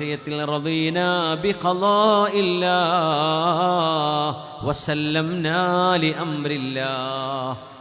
വിഷയത്തിൽ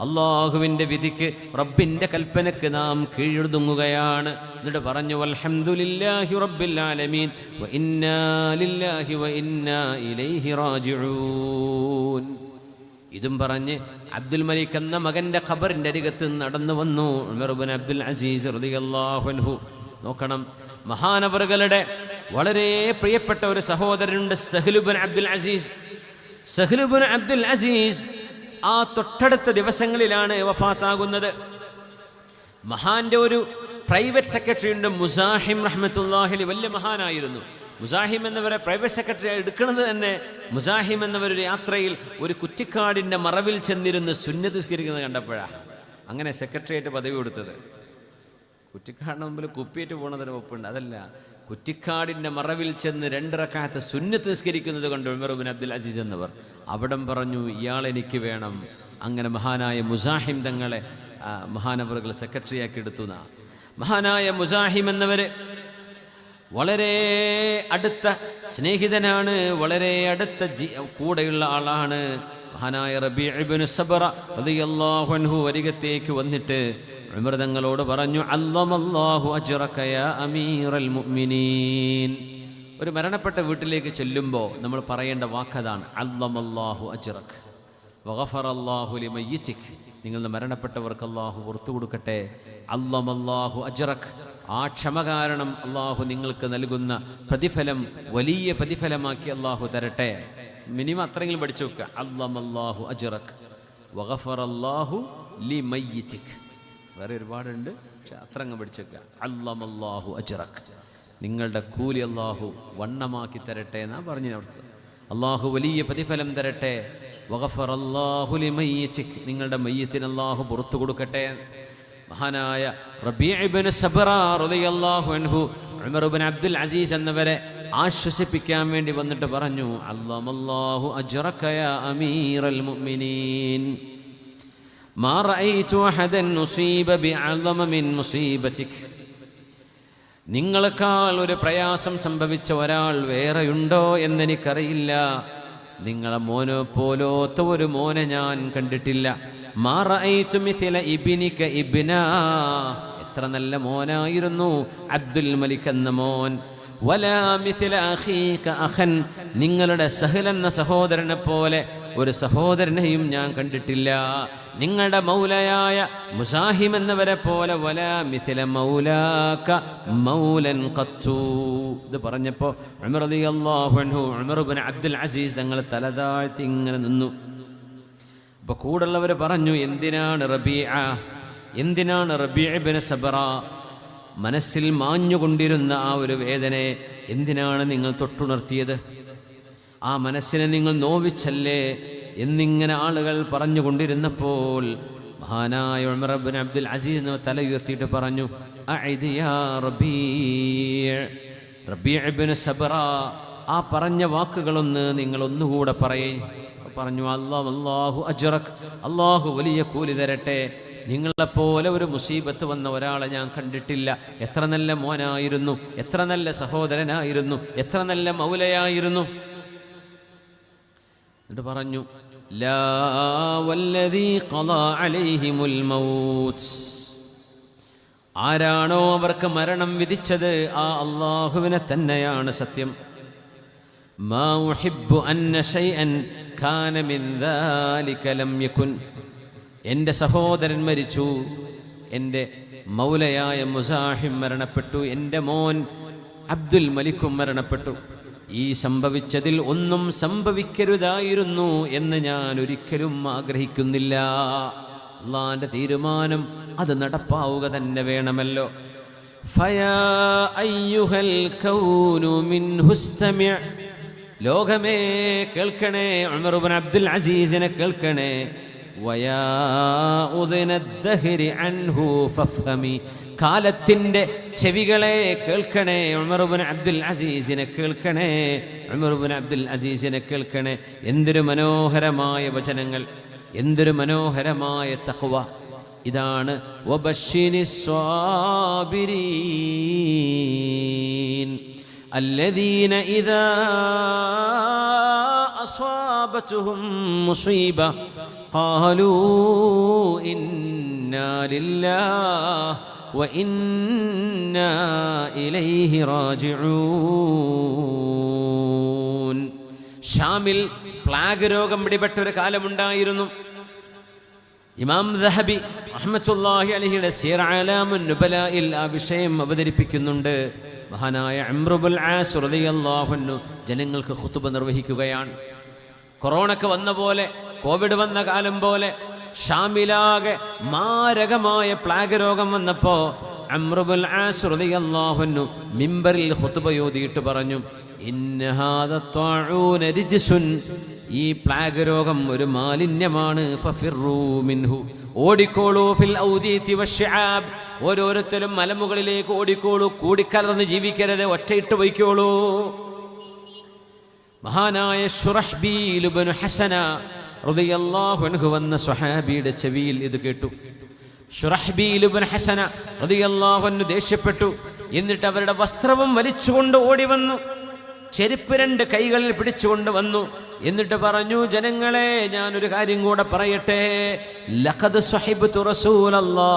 അള്ളാഹുവിന്റെ വിധിക്ക് റബ്ബിന്റെ കൽപ്പനക്ക് നാം കീഴുതുങ്ങുകയാണ്. എന്നിട്ട് പറഞ്ഞു അൽഹംദുലില്ലാഹി റബ്ബിൽ ആലമീൻ വ ഇന്നാ വ ഇന്നാ ഇലൈഹി റാജിഊൻ. ഇതും പറഞ്ഞ് അബ്ദുൽ മലിക് എന്ന മകന്റെ ഖബറിന്റെ അരികത്ത് നടന്നു വന്നു. ഉമർബിൻ അബ്ദുൽ അസീസ് റളിയല്ലാഹു അൻഹു. നോക്കണം മഹാനവറുകളുടെ വളരെ പ്രിയപ്പെട്ട ഒരു സഹോദരനുണ്ട് സഹലുബുൻ അബ്ദുൽ അസീസ്. സഹലുബുൻ അബ്ദുൽ അസീസ് ആ തൊട്ടടുത്ത ദിവസങ്ങളിലാണ് വഫാത്താകുന്നത്. മഹാന്റെ ഒരു പ്രൈവറ്റ് സെക്രട്ടറി ഉണ്ട് മുസാഹിം റഹ്മത്തുല്ലാഹിലി വലിയ മഹാനായിരുന്നു. മുസാഹിം എന്നവരെ പ്രൈവറ്റ് സെക്രട്ടറി എടുക്കുന്നത് തന്നെ മുസാഹിം എന്നവരൊരു യാത്രയിൽ ഒരു കുറ്റിക്കാടിന്റെ മറവിൽ ചെന്നിരുന്ന് സുന്നതിസ്കരിക്കുന്നത് കണ്ടപ്പോഴാണ് അങ്ങനെ സെക്രട്ടറിയായിട്ട് പദവി കൊടുത്തത്. കുറ്റിക്കാടിന് മുമ്പിൽ കുപ്പിയേറ്റ് പോകുന്നതിന് ഒപ്പുണ്ട്. അതല്ല കുറ്റിക്കാടിന്റെ മറവിൽ ചെന്ന് രണ്ടിറക്കാലത്ത് സുന്നത്ത് നിസ്കരിക്കുന്നത് കൊണ്ട് ഉമർബിൻ അബ്ദുൽ അസീസ് എന്നവർ അവിടം പറഞ്ഞു ഇയാൾ എനിക്ക് വേണം. അങ്ങനെ മഹാനായ മുസാഹിം തങ്ങളെ മഹാനവറുകൾ സെക്രട്ടറിയാക്കി എടുത്തു മഹാനായ മുസാഹിം എന്നവർ വളരെ അടുത്ത സ്നേഹിതനാണ് വളരെ അടുത്ത ജി കൂടെയുള്ള ആളാണ്. മഹാനായ റബീഇബ്നു സബറ റളിയല്ലാഹു അൻഹു അരികത്തേക്ക് വന്നിട്ട് ഉമർ തങ്ങളോട് പറഞ്ഞു അല്ലമല്ലാഹു അജ്റക യാ അമീറൽ മുഅ്മിനീൻ. ഒരു മരണപ്പെട്ട വീട്ടിലേക്ക് ചെല്ലുമ്പോൾ നമ്മൾ പറയേണ്ട വാക്കതാണ് അല്ലമല്ലാഹു അജ്റക്. വഗഫറല്ലാഹു ലിമയ്യിതിക് നിങ്ങളുടെ മരണപ്പെട്ടവർക്ക് അള്ളാഹു പുറത്തു കൊടുക്കട്ടെ. അല്ലമല്ലാഹു അജ്റക്. ആ ക്ഷമ കാരണം അള്ളാഹു നിങ്ങൾക്ക് നൽകുന്ന പ്രതിഫലം വലിയ പ്രതിഫലമാക്കി അള്ളാഹു തരട്ടെ. മിനിമം അത്രയെങ്കിലും പഠിച്ചു വെക്കുക അല്ലമല്ലാഹു അജ്റക്. വഗഫറല്ലാഹു ലിമയ്യിതിക് വേറെ ഒരുപാടുണ്ട്. പക്ഷെ അത്ര അങ്ങ് പഠിച്ചേക്കുക അല്ലമല്ലാഹു അജ്റക്. നിങ്ങളുടെ കൂലി അള്ളാഹു വണ്ണമാക്കി തരട്ടെ എന്നാ പറഞ്ഞു അവിടുത്തെ. അള്ളാഹു വലിയ പ്രതിഫലം തരട്ടെ. വഖഫർ അള്ളാഹുലി മയ്യച്ചിക്ക് നിങ്ങളുടെ മയ്യത്തിന് അള്ളാഹു പുറത്തു കൊടുക്കട്ടെ. മഹാനായ റബീഇബ്നു സബ്റ റളിയല്ലാഹു അൻഹു ഉമർ ഇബ്നു അബ്ദുൽ അസീസ് എന്നവരെ ആശ്വസിപ്പിക്കാൻ വേണ്ടി വന്നിട്ട് പറഞ്ഞു അള്ളാഹു അജ്റക യാ അൽ മുഅ്മിനീൻ. ما رأيت أحدا نصيب بأعظم من مصيبتك നിങ്ങളെക്കാൾ ഒരു പ്രയാസം സംഭവിച്ച ഒരാൾ വേറെയുണ്ടോ എന്നെനിക്കറിയില്ല നിങ്ങളെ മോനോ പോലോത്ത ഒരു മോനെ ഞാൻ കണ്ടിട്ടില്ല മാറഅയ്തു മിഥില ഇബ്നിക ഇബ്നാ എത്ര നല്ല മോനായിരുന്നു അബ്ദുൽ മലിക് എന്ന മോൻ വലാ മിഥില അഖീക അഖൻ നിങ്ങളുടെ സഹൽ എന്ന സഹോദരനെ പോലെ ഒരു സഹോദരനെയും ഞാൻ കണ്ടിട്ടില്ല. നിങ്ങളുടെ മൗലയായ മുസാഹിം എന്നവരെ പോലെ വല മിഥില മൗലാക്ക മൗലൻ ഖത്തു. ഇത് പറഞ്ഞപ്പോൾ അൻഹു ഉമർ ഇബ്നു അബ്ദുൽ അസീസ് തങ്ങൾ തലതാഴ്ത്തി ഇങ്ങനെ നിന്നു. അപ്പോൾ കൂടുള്ളവർ പറഞ്ഞു എന്തിനാണ് റബീഅ? എന്തിനാണ് റബീഅബിന് സബറ? മനസ്സിൽ മാഞ്ഞുകൊണ്ടിരുന്ന ആ ഒരു വേദനയെ എന്തിനാണ് നിങ്ങൾ തൊട്ടുണർത്തിയത്? ആ മനസ്സിനെ നിങ്ങൾ നോവിച്ചല്ലേ എന്നിങ്ങനെ ആളുകൾ പറഞ്ഞുകൊണ്ടിരുന്നപ്പോൾ മഹാനായ ഉമറബിൻ അബ്ദുൽ അസീസ് എന്ന് തല ഉയർത്തിയിട്ട് പറഞ്ഞു സബറ. ആ പറഞ്ഞ വാക്കുകളൊന്ന് നിങ്ങൾ ഒന്നുകൂടെ പറയേ. പറഞ്ഞു അള്ളാഹ് അള്ളാഹു അജ്റക് അള്ളാഹു വലിയ കൂലി തരട്ടെ. നിങ്ങളെപ്പോലെ ഒരു മുസീബത്ത് വന്ന ഒരാളെ ഞാൻ കണ്ടിട്ടില്ല. എത്ര നല്ല മോനായിരുന്നു എത്ര നല്ല സഹോദരനായിരുന്നു എത്ര നല്ല മൗലയായിരുന്നു. എന്നിട്ട് പറഞ്ഞു ആരാണോ അവർക്ക് മരണം വിധിച്ചത് ആ അള്ളാഹുവിനെ തന്നെയാണ് സത്യം. എന്റെ സഹോദരൻ മരിച്ചു എന്റെ മൗലയായ മുസാഹിം മരണപ്പെട്ടു എന്റെ മോൻ അബ്ദുൽ മലിക്കും മരണപ്പെട്ടു. ഈ സംഭവിച്ചതിൽ ഒന്നും സംഭവിക്കരുതായിരുന്നു എന്ന് ഞാൻ ഒരിക്കലും ആഗ്രഹിക്കുന്നില്ല. അള്ളാന്റെ തീരുമാനം അത് നടപ്പാവുക തന്നെ വേണമല്ലോ. ലോകമേ കേൾക്കണേ ഉമർബൻ അബ്ദുൽ അസീസിനെ കേൾക്കണേ. വയാ ഉദിന അൻഹു കാലത്തിൻ്റെ ചെവികളെ കേൾക്കണേ ഉമർ ഇബ്നു അബ്ദുൽ അസീസിനെ കേൾക്കണേ ഉമർ ഇബ്നു അബ്ദുൽ അസീസിനെ കേൾക്കണേ എന്തൊരു മനോഹരമായ വചനങ്ങൾ എന്തൊരു മനോഹരമായ തഖ്വ ഇതാണ് വബശ്ശിരി സ്വാബിരീൻ الذين إذا أصابتهم مصيبة قالوا إنا لله وإنا إليه راجعون ഷാമിൽ പ്ലാഗ് രോഗം പിടിപെട്ട ഒരു കാലമുണ്ടായിരുന്നു ഇമാം ദഹബി അഹമ്മത്തുല്ലാഹി അലഹിയുടെ സീർ അലാമുൻ നുബലയിൽ ആ വിഷയം അവതരിപ്പിക്കുന്നുണ്ട് മഹാനായ അമ്രുബുൽ ആസ് റളിയല്ലാഹുന്നു ജനങ്ങൾക്ക് ഖുതുബ നിർവഹിക്കുകയാണ് കൊറോണക്ക് വന്ന പോലെ കോവിഡ് വന്ന കാലം പോലെ ഷാമിലാകെ മാരകമായ പ്ലാഗ് രോഗം വന്നപ്പോ അമ്രുബുൽ ആസ് റളിയല്ലാഹുന്നു മിമ്പറിൽ ഖുതുബ യോതിയിട്ട് പറഞ്ഞു ഈ പ്ലാഗ് രോഗം ഒരു മാലിന്യമാണ്. ഓടിക്കോളൂ ഫിൽ ഓരോരുത്തരും മലമുകളിലേക്ക് ഓടിക്കോളൂ. കൂടിക്കലർന്ന് ജീവിക്കരുത്. ഒറ്റയിട്ട് പോയിക്കോളൂ. മഹാനായ ശുറഹ്ബീൽ ഇബ്നു ഹസന റളിയല്ലാഹു അൻഹു വന്ന സ്വഹാബിയുടെ ചെവിയിൽ ഇത് കേട്ടു. ശുറഹ്ബീൽ ഇബ്നു ഹസന റളിയല്ലാഹു അൻഹു ദേഷ്യപ്പെട്ടു. എന്നിട്ട് അവരുടെ വസ്ത്രവും വലിച്ചുകൊണ്ട് ഓടി വന്നു. ചെരുപ്പ് രണ്ട് കൈകളിൽ പിടിച്ചുകൊണ്ട് വന്നു. എന്നിട്ട് പറഞ്ഞു ജനങ്ങളെ ഞാനൊരു കാര്യം കൂടെ പറയട്ടെ. ലഖദ് സ്വഹിബ്തു റസൂലല്ലാ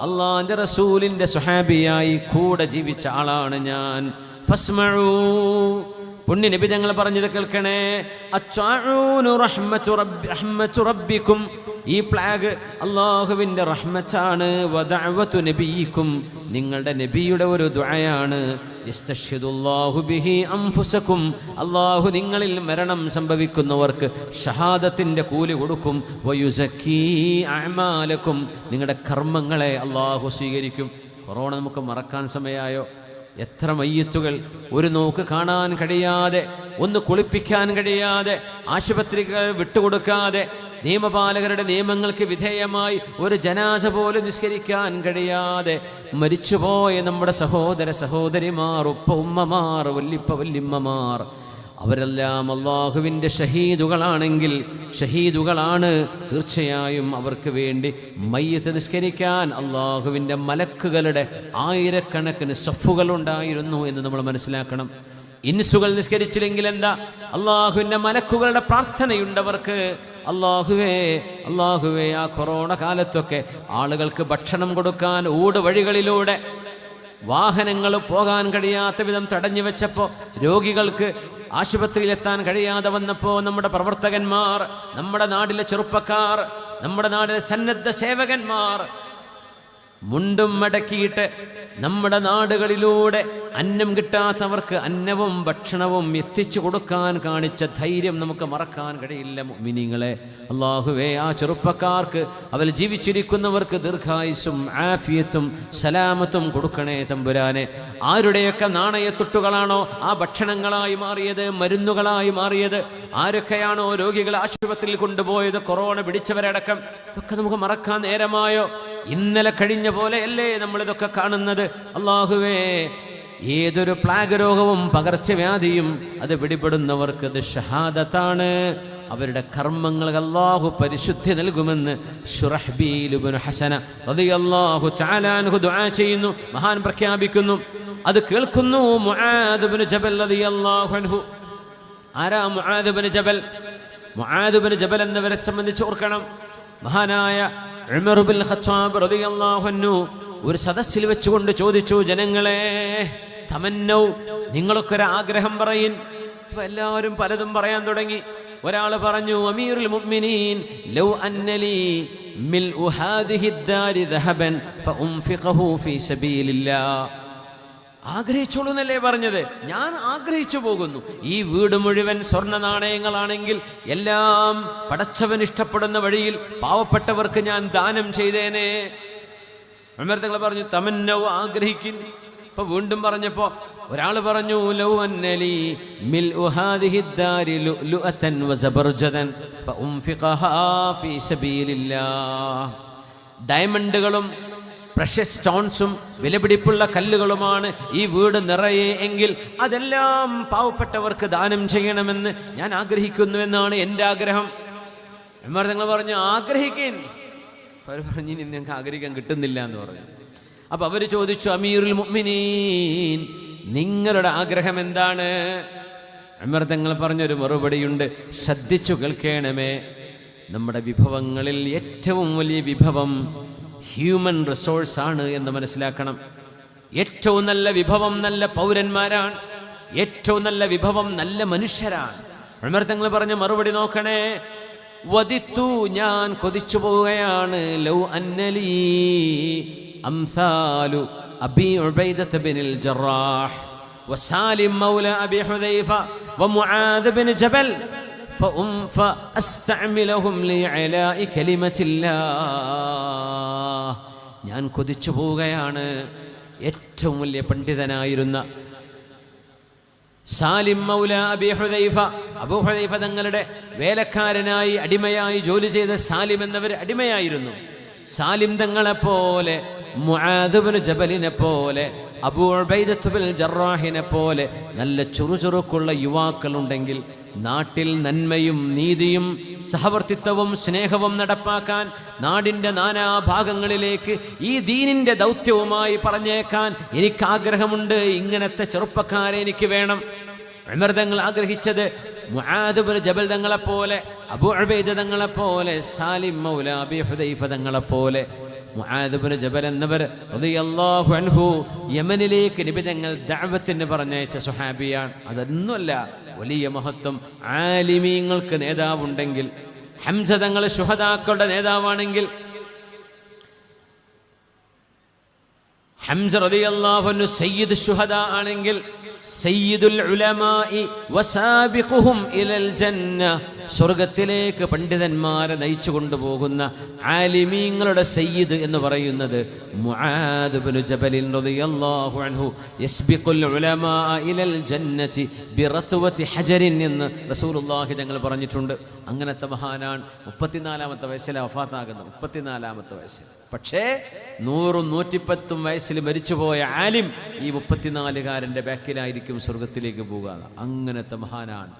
അള്ളാന്റെ റസൂലിന്റെ സുഹാബിയായി കൂടെ ജീവിച്ച ആളാണ് ഞാൻ. ഫസ്മഊ പുണ്യ നബി ഞങ്ങൾ പറഞ്ഞത് കേൾക്കണേ. റബ്ബിക്കും. ഈ പ്ലാഗ് അള്ളാഹുവിന്റെ റഹ്മച്ചാണ് വദഅവത്തു നബിയിക്കും. നിങ്ങളുടെ നബിയുടെ ഒരു ദുആയാണ്. ബിഹി അള്ളാഹു നിങ്ങളിൽ മരണം സംഭവിക്കുന്നവർക്ക് ഷഹാദത്തിന്റെ കൂലി കൊടുക്കും. വയുസക്കീ നിങ്ങളുടെ കർമ്മങ്ങളെ അള്ളാഹു സ്വീകരിക്കും. കൊറോണ നമുക്ക് മറക്കാൻ സമയമായോ? എത്ര മയ്യത്തുകൾ ഒരു നോക്ക് കാണാൻ കഴിയാതെ ഒന്ന് കുളിപ്പിക്കാൻ കഴിയാതെ ആശുപത്രികൾ വിട്ടുകൊടുക്കാതെ നിയമപാലകരുടെ നിയമങ്ങൾക്ക് വിധേയമായി ഒരു ജനാസ പോലും നിസ്കരിക്കാൻ കഴിയാതെ മരിച്ചുപോയ നമ്മുടെ സഹോദര സഹോദരിമാർ ഉപ്പ ഉമ്മമാർ വല്ലിപ്പ വല്ലിമ്മമാർ അവരെല്ലാം അള്ളാഹുവിന്റെ ഷഹീദുകളാണെങ്കിൽ ഷഹീദുകളാണ്. തീർച്ചയായും അവർക്ക് വേണ്ടി മയ്യത്ത് നിസ്കരിക്കാൻ അള്ളാഹുവിന്റെ മലക്കുകളുടെ ആയിരക്കണക്കിന് സഫുകളുണ്ടായിരുന്നു എന്ന് നമ്മൾ മനസ്സിലാക്കണം. ഇൻസുകൾ നിസ്കരിച്ചില്ലെങ്കിൽ എന്താ? അള്ളാഹുവിന്റെ മലക്കുകളുടെ പ്രാർത്ഥനയുണ്ടവർക്ക്. അള്ളാഹുവേ അള്ളാഹുവേ ആ കൊറോണ കാലത്തൊക്കെ ആളുകൾക്ക് ഭക്ഷണം കൊടുക്കാൻ ഊട് വഴികളിലൂടെ വാഹനങ്ങൾ പോകാൻ കഴിയാത്ത വിധം തടഞ്ഞു വെച്ചപ്പോൾ രോഗികൾക്ക് ആശുപത്രിയിലെത്താൻ കഴിയാതെ വന്നപ്പോൾ നമ്മുടെ പ്രവർത്തകന്മാർ നമ്മുടെ നാട്ടിലെ ചെറുപ്പക്കാർ നമ്മുടെ നാടിലെ സന്നദ്ധ സേവകന്മാർ മുണ്ടും മടക്കിയിട്ട് നമ്മുടെ നാടുകളിലൂടെ അന്നം കിട്ടാത്തവർക്ക് അന്നവും ഭക്ഷണവും എത്തിച്ചു കൊടുക്കാൻ കാണിച്ച ധൈര്യം നമുക്ക് മറക്കാൻ കഴിയില്ല മിനിങ്ങളെ അള്ളാഹുവേ ആ ചെറുപ്പക്കാർക്ക് അവർ ജീവിച്ചിരിക്കുന്നവർക്ക് ദീർഘായുസും ആഫിയത്തും സലാമത്തും കൊടുക്കണേ തമ്പുരാനെ. ആരുടെയൊക്കെ നാണയത്തുട്ടുകളാണോ ആ ഭക്ഷണങ്ങളായി മാറിയത് മരുന്നുകളായി മാറിയത്? ആരൊക്കെയാണോ രോഗികൾ ആശുപത്രിയിൽ കൊണ്ടുപോയത് കൊറോണ പിടിച്ചവരടക്കം? ഇതൊക്കെ നമുക്ക് മറക്കാൻ നേരമായോ? ഇന്നലെ കഴിഞ്ഞ പോലെയല്ലേ നമ്മളിതൊക്കെ കാണുന്നത്? അള്ളാഹുവേ ഏതൊരു പ്ലാഗ് രോഗവും പകർച്ചവ്യാധിയും അത് പിടിപെടുന്നവർക്ക് അത് ഷഹാദത്താണ്. അവരുടെ കർമ്മങ്ങൾ അള്ളാഹു പരിശുദ്ധി നൽകുമെന്ന് ഹസന റളിയല്ലാഹു ചാലാൻഹു ദുആ ചെയ്യുന്നു മഹാൻ പ്രഖ്യാപിക്കുന്നു. അത് കേൾക്കുന്നു മുആദ് ജബൽ റളിയല്ലാഹു അൻഹു. ആരാ ജബൽ? ജബൽ എന്നവരെ സംബന്ധിച്ച് ഓർക്കണം. മഹാനായ ഒരു സദസ്സിൽ വെച്ചുകൊണ്ട് ചോദിച്ചു ജനങ്ങളെ തമന്നൗ നിങ്ങളൊക്കെ ഒരു ആഗ്രഹം പറയിൻ എല്ലാവരും പലതും പറയാൻ തുടങ്ങി. ഒരാൾ പറഞ്ഞു അമീറുൽ മുഅ്മിനീൻ ലൗ അന്നലി മിൽ ഉഹാദിഹി ദാരി ദഹബൻ ഫഉംഫിഖഹു ഫീ സബീലില്ലാഹ് ആഗ്രഹിച്ചോളൂ എന്നല്ലേ പറഞ്ഞത്? ഞാൻ ആഗ്രഹിച്ചു പോകുന്നു. ഈ വീട് മുഴുവൻ സ്വർണ നാണയങ്ങളാണെങ്കിൽ എല്ലാം പടച്ചവൻ ഇഷ്ടപ്പെടുന്ന വഴിയിൽ പാവപ്പെട്ടവർക്ക് ഞാൻ ദാനം ചെയ്തേനെ. അമൃതങ്ങൾ പറഞ്ഞു തമന്നവ് ആഗ്രഹിക്കും ഇപ്പൊ വീണ്ടും പറഞ്ഞപ്പോ ഒരാൾ പറഞ്ഞു ലൗ അന്നലി മിൽ ദാരി ഫീ ഡയമണ്ടുകളും പ്രഷ്യസ് സ്റ്റോൺസും വിലപിടിപ്പുള്ള കല്ലുകളുമാണ് ഈ വീട് നിറയെ എങ്കിൽ അതെല്ലാം പാവപ്പെട്ടവർക്ക് ദാനം ചെയ്യണമെന്ന് ഞാൻ ആഗ്രഹിക്കുന്നുവെന്നാണ് എന്റെ ആഗ്രഹം. എന്മാർ നിങ്ങൾ പറഞ്ഞു ആഗ്രഹിക്കേൻ. അവർ പറഞ്ഞു ഇനി നിങ്ങൾക്ക് ആഗ്രഹിക്കാൻ കിട്ടുന്നില്ല എന്ന് പറഞ്ഞു. അപ്പൊ അവർ ചോദിച്ചു അമീറുൽ മുഅ്മിനീൻ നിങ്ങളുടെ ആഗ്രഹം എന്താണ്? അമർ തങ്ങൾ പറഞ്ഞൊരു മറുപടിയുണ്ട് ശ്രദ്ധിച്ചു കേൾക്കണമേ. നമ്മുടെ വിഭവങ്ങളിൽ ഏറ്റവും വലിയ വിഭവം ഹ്യൂമൻ റിസോഴ്സ് ആണ് എന്ന് മനസ്സിലാക്കണം ഏറ്റവും നല്ല വിഭവം നല്ല പൗരന്മാരാണ് ഏറ്റവും നല്ല വിഭവം നല്ല മനുഷ്യരാണ് ഉമർ തങ്ങൾ പറഞ്ഞ മറുപടി നോക്കണേ വദിത്തു ഞാൻ കൊതിച്ചു പോവുകയാണ് ലൗ അന്നലി അംസാലു അബി ഉബൈദത്ത് ബിനിൽ ജറാഹ് وسالم مولى أبي حذيفة ومعاذ بن جبل فأم فأستعملهم لإعلاء كلمة الله ഞാൻ കൊതിച്ചു പോവുകയാണ്. ഏറ്റവും വലിയ പണ്ഡിതനായിരുന്ന സാലിം മൗല അബി ഹുദൈഫ. ഹുദൈഫ തങ്ങളുടെ വേലക്കാരനായി അടിമയായി ജോലി ചെയ്ത സാലിം എന്നവർ അടിമയായിരുന്നു. സാലിം തങ്ങളെപ്പോലെ മുആദുബിന് ജബലിനെ പോലെ അബൂ ഉബൈദത്തുബിൽ ജറാഹിനെ പോലെ നല്ല ചുറുചുറുക്കുള്ള യുവാക്കളുണ്ടെങ്കിൽ നാട്ടിൽ നന്മയും നീതിയും സഹവർത്തിത്വവും സ്നേഹവും നടപ്പാക്കാൻ നാടിന്റെ നാനാഭാഗങ്ങളിലേക്ക് ഈ ദീനിന്റെ ദൗത്യവുമായി പറഞ്ഞേക്കാൻ എനിക്ക് ആഗ്രഹമുണ്ട് ഇങ്ങനത്തെ ചെറുപ്പക്കാരെ എനിക്ക് വേണം. അമൃതങ്ങൾ ആഗ്രഹിച്ചത് മുആദുബിൻ ജബൽ തങ്ങളെപ്പോലെ അബു അബൈദ തങ്ങളെപ്പോലെ സാലിം മൗല അബി ഹുദൈഫ തങ്ങളെപ്പോലെ മുആദുബിന് ജബൽ എന്നവർ റളിയല്ലാഹു അൻഹു യമനിലേക്ക് നിബിതങ്ങൾ ദഅവത്തിന് പറഞ്ഞയച്ച സുഹാബിയാണ് അതൊന്നുമല്ല വലിയ മഹത്വം. ആലിമീങ്ങൾക്ക് നേതാവുണ്ടെങ്കിൽ ഹംസ തങ്ങൾ ശുഹദാക്കളുടെ നേതാവാണെങ്കിൽ ഹംസ റളിയല്ലാഹു സയ്യിദ് ശുഹദ ആണെങ്കിൽ സയ്യിദുൽ ഉലമായി വസാബിഖുഹും ഇലൽ ജന്ന സ്വർഗത്തിലേക്ക് പണ്ഡിതന്മാരെ നയിച്ചു കൊണ്ടുപോകുന്ന ആലിമീങ്ങളുടെ സയ്യിദ് എന്ന് പറയുന്നത് എന്ന് റസൂലുള്ളാഹി തങ്ങൾ പറഞ്ഞിട്ടുണ്ട്. അങ്ങനത്തെ മഹാനാണ്. മുപ്പത്തിനാലാമത്തെ വയസ്സിലെ വഫാത്താകുന്നത് മുപ്പത്തിനാലാമത്തെ വയസ്സിൽ. പക്ഷേ നൂറും നൂറ്റിപ്പത്തും വയസ്സിൽ മരിച്ചുപോയ ആലിം ഈ മുപ്പത്തിനാലുകാരന്റെ ബാക്കിലായിരിക്കും സ്വർഗത്തിലേക്ക് പോകുക അങ്ങനത്തെ മഹാനാണ്